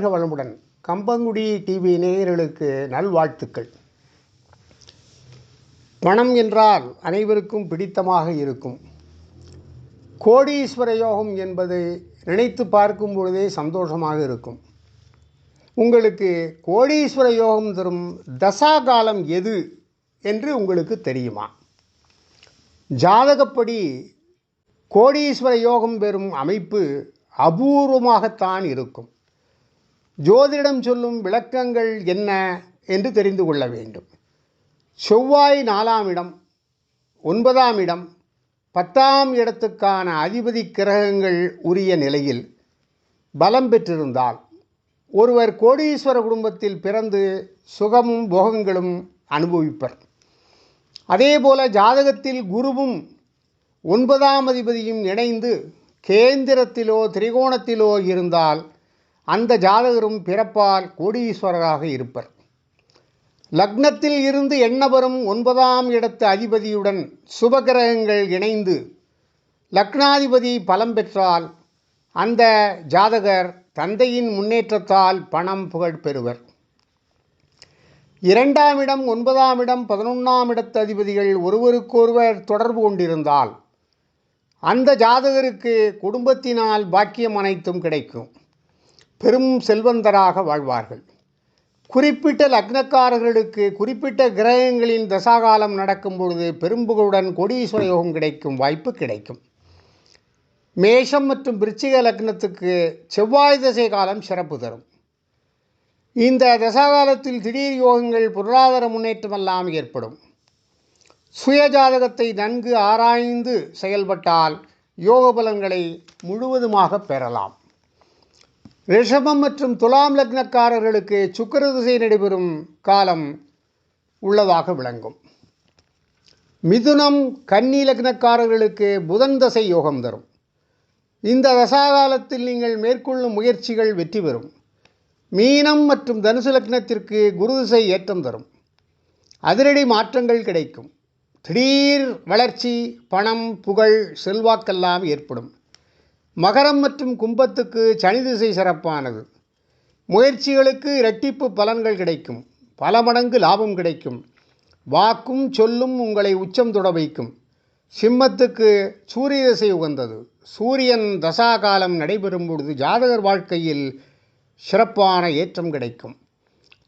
வாழ்க வளமுடன் கம்பங்குடி டிவி நேயர்களுக்கு நல்வாழ்த்துக்கள். பணம் என்றால் அனைவருக்கும் பிடித்தமாக இருக்கும். கோடீஸ்வர யோகம் என்பதை நினைத்து பார்க்கும் பொழுதே சந்தோஷமாக இருக்கும். உங்களுக்கு கோடீஸ்வர யோகம் தரும் தசா காலம் எது என்று உங்களுக்கு தெரியுமா? ஜாதகப்படி கோடீஸ்வர யோகம் பெறும் அமைப்பு அபூர்வமாகத்தான் இருக்கும். ஜோதிடம் சொல்லும் விளக்கங்கள் என்ன என்று தெரிந்து கொள்ள வேண்டும். செவ்வாய் நாலாம் இடம் ஒன்பதாம் இடம் பத்தாம் இடத்துக்கான அதிபதி கிரகங்கள் உரிய நிலையில் பலம் பெற்றிருந்தால் ஒருவர் கோடீஸ்வர குடும்பத்தில் பிறந்து சுகமும் போகங்களும் அனுபவிப்பர். அதேபோல ஜாதகத்தில் குருவும் ஒன்பதாம் அதிபதியும் இணைந்து கேந்திரத்திலோ திரிகோணத்திலோ இருந்தால் அந்த ஜாதகரும் பிறப்பால் கோடீஸ்வரராக இருப்பர். லக்னத்தில் இருந்து எண்ணவரும் ஒன்பதாம் இடத்து அதிபதியுடன் சுபகிரகங்கள் இணைந்து லக்னாதிபதி பலம் பெற்றால் அந்த ஜாதகர் தந்தையின் முன்னேற்றத்தால் பணம் புகழ் பெறுவர். இரண்டாம் இடம் ஒன்பதாம் இடம் பதினொன்றாம் இடத்து அதிபதிகள் ஒருவருக்கொருவர் தொடர்பு கொண்டிருந்தால் அந்த ஜாதகருக்கு குடும்பத்தினால் பாக்கியம் அனைத்தும் கிடைக்கும். பெரும் செல்வந்தராக வாழ்வார்கள். குறிப்பிட்ட லக்னக்காரர்களுக்கு குறிப்பிட்ட கிரகங்களின் தசாகாலம் நடக்கும் பொழுது பெரும்புகளுடன் கோடீஸ்வர யோகம் கிடைக்கும் வாய்ப்பு கிடைக்கும். மேஷம் மற்றும் விருச்சிக லக்னத்துக்கு செவ்வாய் தசை காலம் சிறப்பு தரும். இந்த தசாகாலத்தில் திடீர் யோகங்கள் பொருளாதார முன்னேற்றமெல்லாம் ஏற்படும். சுயஜாதகத்தை நன்கு ஆராய்ந்து செயல்பட்டால் யோக பலன்களை முழுவதுமாக பெறலாம். ரிஷபம் மற்றும் துலாம் லக்னக்காரர்களுக்கு சுக்கர திசை நடைபெறும் காலம் உள்ளதாக விளங்கும். மிதுனம் கன்னி லக்னக்காரர்களுக்கு புதன் தசை யோகம் தரும். இந்த தசாகாலத்தில் நீங்கள் மேற்கொள்ளும் முயற்சிகள் வெற்றி பெறும். மீனம் மற்றும் தனுசு லக்னத்திற்கு குரு திசை ஏற்றம் தரும். அதிரடி மாற்றங்கள் கிடைக்கும். திடீர் வளர்ச்சி பணம் புகழ் செல்வாக்கெல்லாம் ஏற்படும். மகரம் மற்றும் கும்பத்துக்கு சனி திசை சிறப்பானது. முயற்சிகளுக்கு இரட்டிப்பு பலன்கள் கிடைக்கும். பல மடங்கு லாபம் கிடைக்கும். வாக்கும் சொல்லும் உங்களை உச்சம் தொட வைக்கும். சிம்மத்துக்கு சூரிய திசை உகந்தது. சூரியன் தசா காலம் நடைபெறும் பொழுது ஜாதகர் வாழ்க்கையில் சிறப்பான ஏற்றம் கிடைக்கும்.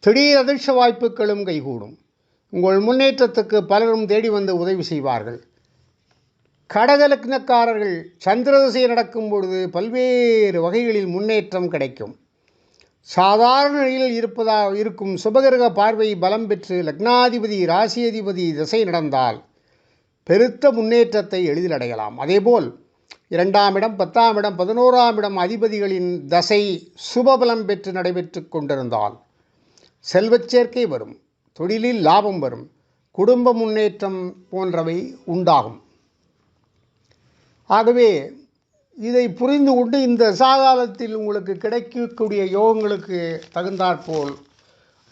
திடீர் அதிர்ஷ்ட வாய்ப்புகளும் கைகூடும். உங்கள் முன்னேற்றத்துக்கு பலரும் தேடி வந்து உதவி செய்வார்கள். கடகலக்னக்காரர்கள் சந்திரதிசை நடக்கும் பொழுது பல்வேறு வகைகளில் முன்னேற்றம் கிடைக்கும். சாதாரண நிலையில் இருப்பதா இருக்கும் சுபகிரக பார்வை பலம் பெற்று லக்னாதிபதி ராசியதிபதி திசை நடந்தால் பெருத்த முன்னேற்றத்தை எளிதில் அடையலாம். அதேபோல் இரண்டாம் இடம் பத்தாம் இடம் பதினோராம் இடம் அதிபதிகளின் தசை சுபபலம் பெற்று நடைபெற்று கொண்டிருந்தால் செல்வச் சேர்க்கை வரும் தொழிலில் லாபம் வரும் குடும்ப முன்னேற்றம் போன்றவை உண்டாகும். ஆகவே இதை புரிந்து கொண்டு இந்த சாகாலத்தில் உங்களுக்கு கிடைக்கக்கூடிய யோகங்களுக்கு தகுந்தாற்போல்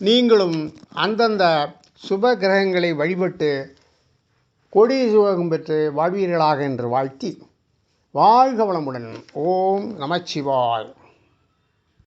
நீங்களும் அந்தந்த சுப கிரகங்களை வழிபட்டு கொடி சுகம் பெற்று வாழ்வீர்களாக என்று வாழ்த்தி வாழ்க வளமுடன். ஓம் நமச்சிவாய்.